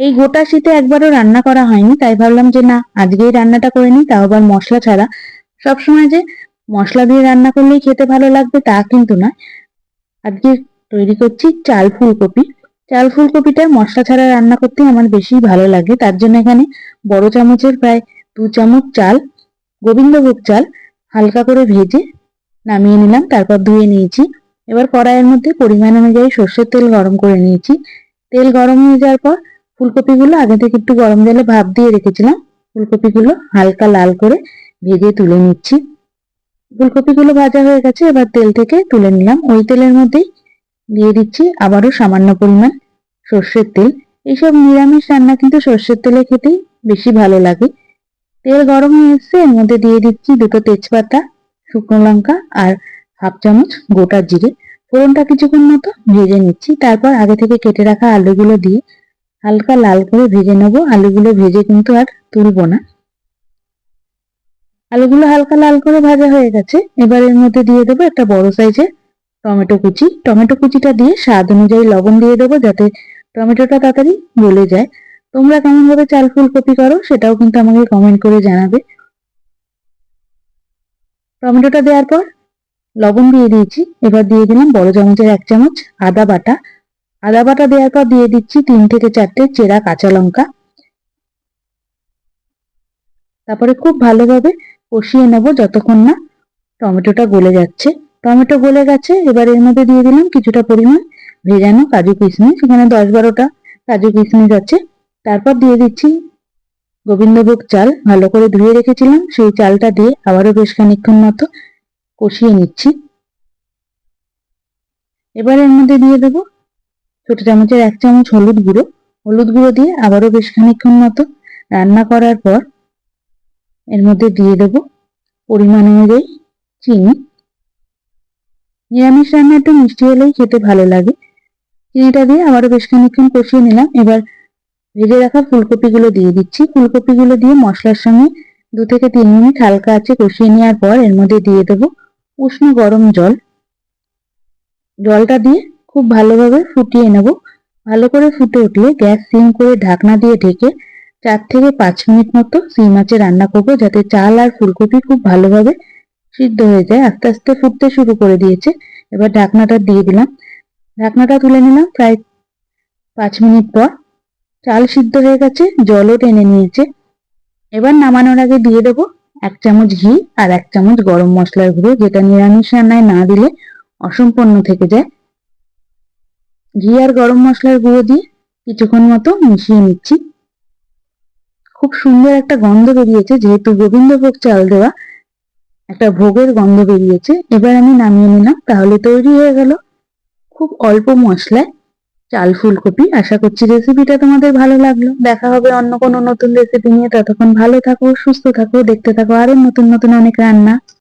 এই গোটা শীতে একবারও রান্না করা হয়নি, তাই ভাবলাম যে না, আজকেই রান্নাটা করে নিই, তাও আবার মশলা ছাড়া। সবসময় যে মশলা দিয়ে রান্না করলেই খেতে ভালো লাগবে তা কিন্তু না আজকে তৈরি করছি চাল ফুলকপি। চাল ফুলকপিটা মশলা ছাড়া রান্না করতে আমার বেশি ভালো লাগে, তার জন্য এখানে বড় চামচের প্রায় দু চামচ চাল, গোবিন্দভোগ চাল হালকা করে ভেজে নামিয়ে নিলাম, তারপর ধুয়ে নিয়েছি। এবার কড়াইয়ের মধ্যে পরিমাণ অনুযায়ী সর্ষের তেল গরম করে নিয়েছি। তেল গরম হয়ে যাওয়ার পর ফুলকপিগুলো আগে থেকে একটু গরম জলে ভাপ দিয়ে রেখেছিলাম। ফুলকপিগুলো হালকা লাল করে ভেজে তুলে নিচ্ছি। ফুলকপিগুলো ভাজা হয়ে গেছে, এবার তেল থেকে তুলে নিলাম। ওই তেলের মধ্যেই দিয়ে দিচ্ছি আবারও সামান্য পরিমাণ সর্ষের তেল। এইসব নিরামিষ রান্না কিন্তু সর্ষের তেলে খেতেই বেশি ভালো লাগে। তেল গরম হয়ে এসছে, এর মধ্যে দিয়ে দিচ্ছি দুটো তেজপাতা, শুকনো লঙ্কা আর হাফ চামচ গোটা জিরে। ফোড়নটা কিছুক্ষণ মতো ভেজে নিচ্ছি। তারপর আগে থেকে কেটে রাখা আলুগুলো দিয়ে হালকা লাল করে ভেজে নেব। আলুগুলো ভেজে কিন্তু আর তুলবো না। আলুগুলো হালকা লাল করে ভাজা হয়ে গেছে। এবার এর মধ্যে দিয়ে দেবো একটা বড় সাইজের টমেটো কুচি। টমেটো কুচিটা দিয়ে স্বাদ অনুযায়ী লবণ দিয়ে দেবো যাতে টমেটোটা তাড়াতাড়ি গলে যায়। তোমরা কেমন ভাবে চাল ফুলকপি করো সেটাও কিন্তু আমাকে কমেন্ট করে জানাবে। টমেটোটা দেওয়ার পর লবণ দিয়ে দিয়েছি। এবার দিয়ে দিলাম বড় চামচের এক চামচ আদা বাটা। আদা বাটা দেওয়ার পর দিয়ে দিচ্ছি তিন থেকে চারটে চেরা কাঁচা লঙ্কা। তারপরে খুব ভালোভাবে কষিয়ে নেব যতক্ষণ না টমেটোটা গলে যাচ্ছে। টমেটো গলে গেছে, এবার এর মধ্যে দিয়ে দিলাম কিছুটা পরিমাণ ভেজানো কাজু কিশমিশ, এখানে দশ বারোটা কাজু কিশমিশ আছে। তারপর দিয়ে দিচ্ছি গোবিন্দভোগ চাল, ভালো করে ধুয়ে রেখেছিলাম, সেই চালটা দিয়ে আবারও বেশ খানিক্ষণ মতো কষিয়ে নিচ্ছি। এবার এর মধ্যে দিয়ে দেবো ছোট চামচের এক চামচ হলুদ গুঁড়ো। হলুদ গুঁড়ো দিয়ে আবারও বেশ খানিক্ষণ মতো রান্না করার পর এর মধ্যে দিয়ে দেব পরিমাণ অনুযায়ী চিনি। নিরামিষ রান্না একটু মিষ্টি হলেই খেতে ভালো লাগে। চিনিটা দিয়ে আবারও বেশ খানিক্ষণ কষিয়ে নিলাম। এবার ভেজে রাখা ফুলকপিগুলো দিয়ে দিচ্ছি। ফুলকপিগুলো দিয়ে মশলার সঙ্গে দু থেকে তিন মিনিট হালকা আছে কষিয়ে নেওয়ার পর এর মধ্যে দিয়ে দেব উষ্ণ গরম জল। জলটা দিয়ে খুব ভালোভাবে ফুটিয়ে নেব। ভালো করে ফুটে উঠলে গ্যাস সিম করে ঢাকনা দিয়ে ঢেকে চার থেকে পাঁচ মিনিট মতো সিম মাছে রান্না করব, যাতে চাল আর ফুলকপি খুব ভালোভাবে সিদ্ধ হয়ে যায়। আস্তে আস্তে ফুটতে শুরু করে দিয়েছে। এবার ঢাকনাটা দিয়ে দিলাম। ঢাকনাটা তুলে নিলাম প্রায় পাঁচ মিনিট পর। চাল সিদ্ধ হয়ে গেছে, জলও টেনে নিয়েছে। এবার নামানোর আগে দিয়ে দেবো এক চামচ ঘি আর এক চামচ গরম মশলার গুঁড়ো, যেটা নিরামিষ রান্নায় না দিলে অসম্পন্ন থেকে যায়। ঘি আর গরম মশলার গুঁড়ো দিয়ে কিছুক্ষণ মতো মিশিয়ে নিচ্ছি। খুব সুন্দর একটা গন্ধ বেরিয়েছে, যেহেতু গোবিন্দভোগ চাল দেওয়া একটা ভোগের গন্ধ বেরিয়েছে। এবার আমি নামিয়ে নিলাম, তাহলে তৈরি হয়ে গেল খুব অল্প মশলায় চাল ফুলকপি। আশা করছি রেসিপিটা তোমাদের ভালো লাগল। দেখা হবে অন্য কোনো নতুন রেসিপি নিয়ে। ততক্ষণ ভালো থাকো, সুস্থ থাকো, দেখতে থাকো আরও নতুন নতুন অনেক রান্না।